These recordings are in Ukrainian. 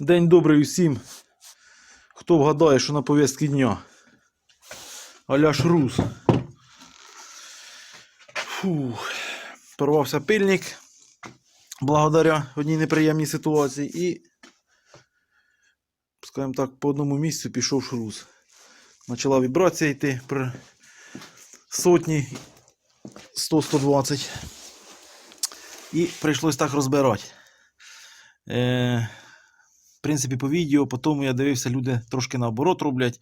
День добрий усім. Хто вгадає, що на повістки дня? Аля Шрус. Фух. Порвався пильник. Благодаря одній неприємній ситуації. І, скажімо так, по одному місцю пішов шрус. Почала вібрація йти при сотні 100-120. І прийшлось так розбирати. Е, принципі, по відео, по тому я дивився, люди трошки наоборот роблять.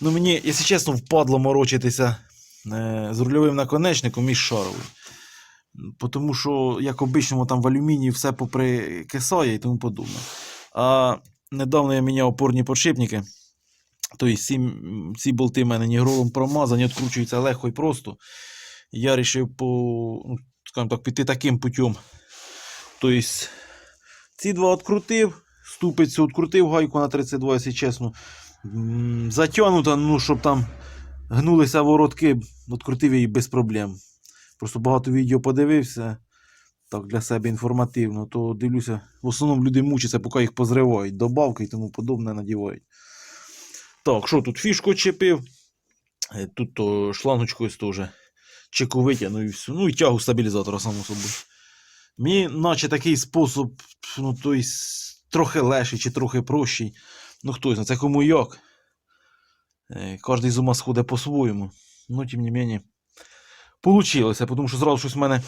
Ну, мені, якщо чесно, впадло морочитися е, з рульовим наконечником і з шаровим. Тому що, як обичному, там в алюмінії все поприкисає і тому подобне. А недавно я міняв опорні подшипники. Тобто ці, ці болти в мене нігролом промазані, відкручуються легко і просто. Я вирішив по, ну, скажімо так, піти таким путем. Тобто, ці два відкрутив, ступицю відкрутив гайку на 32, якщо чесно. М, Затягнута, ну, щоб там гнулися воротки, відкрутив її без проблем. Просто багато відео подивився, так для себе інформативно, то дивлюся, в основному люди мучаться, поки їх позривають, добавки і тому подобне надівають. Так, що тут фішку чепив, Е, тут то шлангочку ось теж чеку витягнув і все. Ну і тягу стабілізатора, само собою. Мені, наче такий спосіб, ну, то есть, трохи легший чи трохи прощий. Ну, хто знає, це кому як. Е, Кожний з ума сходить по-своєму. Ну, тим не мені, получилося, тому що зразу щось в мене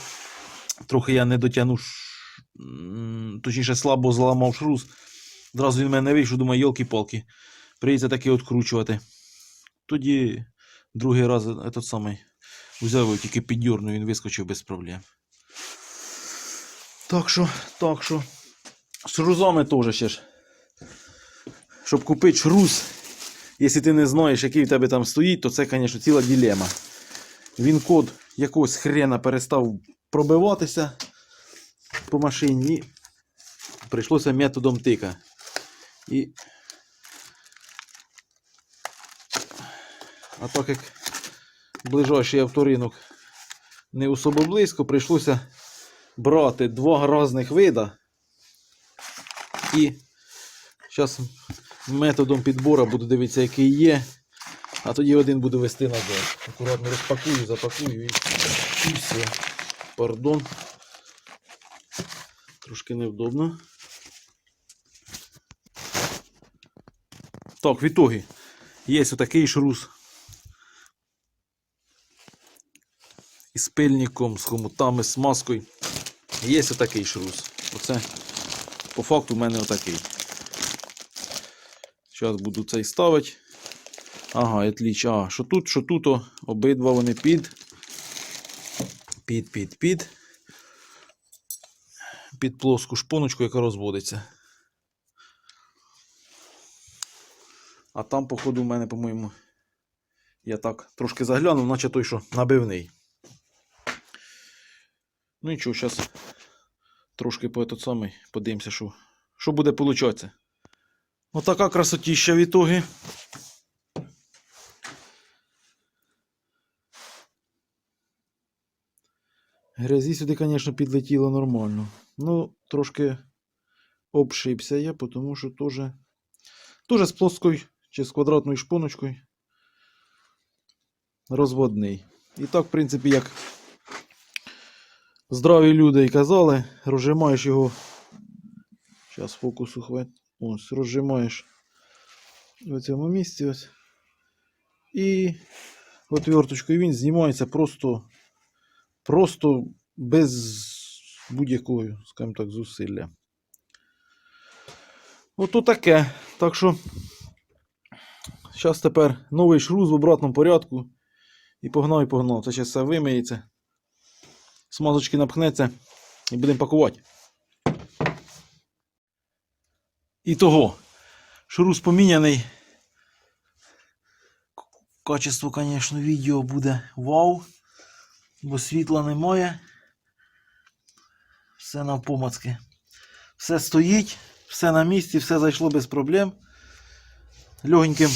трохи я не дотягнув, точніше, слабо зламав шрус. Зразу він в мене вийшов, думаю, йолки-палки. Прийдеться таки відкручувати. Тоді другий раз этот самий взяв його тільки піддернув, він вискочив без проблем. Так що, так що. Шрузами теж ще ж. Щоб купити шрус, якщо ти не знаєш, який в тебе там стоїть, то це, звісно, ціла ділема. Він код якогось хрена перестав пробиватися по машині і прийшлося методом тика. І... А так як ближайший авторинок не особо близько, прийшлося брати два різних вида. І зараз методом підбору буду дивитися, який є. А тоді один буду вести назад. Акуратно розпакую, запакую і, і все. Пардон. Трошки невдобно. Так, в ітогі є отакий шрус. Із пильником, з хомутами, з маскою. Є отакий шрус. Оце по факту в мене отакий. Зараз буду цей ставити. Ага, отліч. А, що тут, що тут, о, обидва вони під. Під, під, під. Під плоску шпоночку, яка розводиться. А там, походу, в мене, по-моєму, я так трошки заглянув, наче той, що набивний. Ну нічого, зараз трошки по этот самий подивимося, що, що буде получатися. Отака красотіща в ітогі. Грязі сюди, звісно, підлетіло нормально. Ну, трошки обшибся я, тому що теж, теж з плоскою чи з квадратною шпоночкою розводний. І так, в принципі, як здраві люди і казали, розжимаєш його. Зараз фокусу хват. Ось, розжимаєш в цьому місці ось. І отверточкою він знімається просто, просто без будь-якого, скажімо так, зусилля. Ото таке. Так що, зараз тепер новий шрус в обратному порядку. І погнав, і погнав. Це зараз все вимиється. Смазочки напхнеться і будемо пакувати. І того. Шрус поміняний. Качество, звісно, відео буде вау. Бо світла немає. Все навпомацки. Все стоїть, все на місці, все зайшло без проблем. Легеньким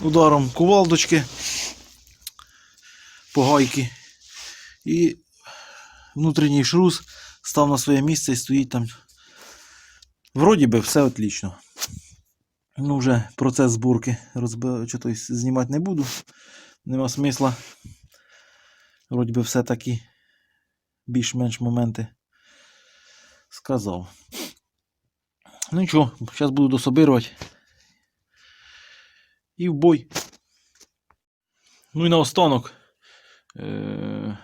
ударом кувалдочки по гайки. І внутрішній шрус став на своє місце і стоїть там Вроді би все отлично. Ну, вже процес зборки розби... чи знімати не буду. Нема смисла. Вроді би все такі більш-менш моменти сказав. Ну нічого, зараз буду дособирувати. І в бой. Ну і наостанок. Е-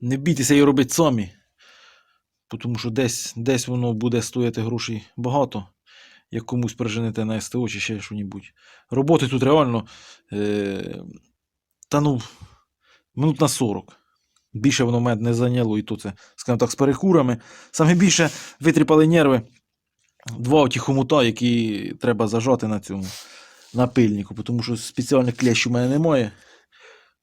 не бійтеся її робити самі. Тому що десь, десь воно буде стояти грошей багато, як комусь приженете на СТО чи ще що-небудь. Роботи тут реально. Е- та ну, минут на 40. Більше воно мене не зайняло, і то це, скажімо так, з перекурами. Саме більше витріпали нерви. Два оті хомута, які треба зажати на цьому напильнику, тому що спеціальних клещів у мене немає.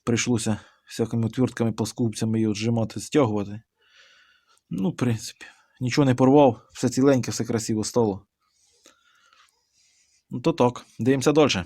Прийшлося всякими отвертками, паскубцями її отжимати, стягувати. Ну, в принципі, нічого не порвав, все ціленьке, все красиво стало. Ну то так, дивимося далі.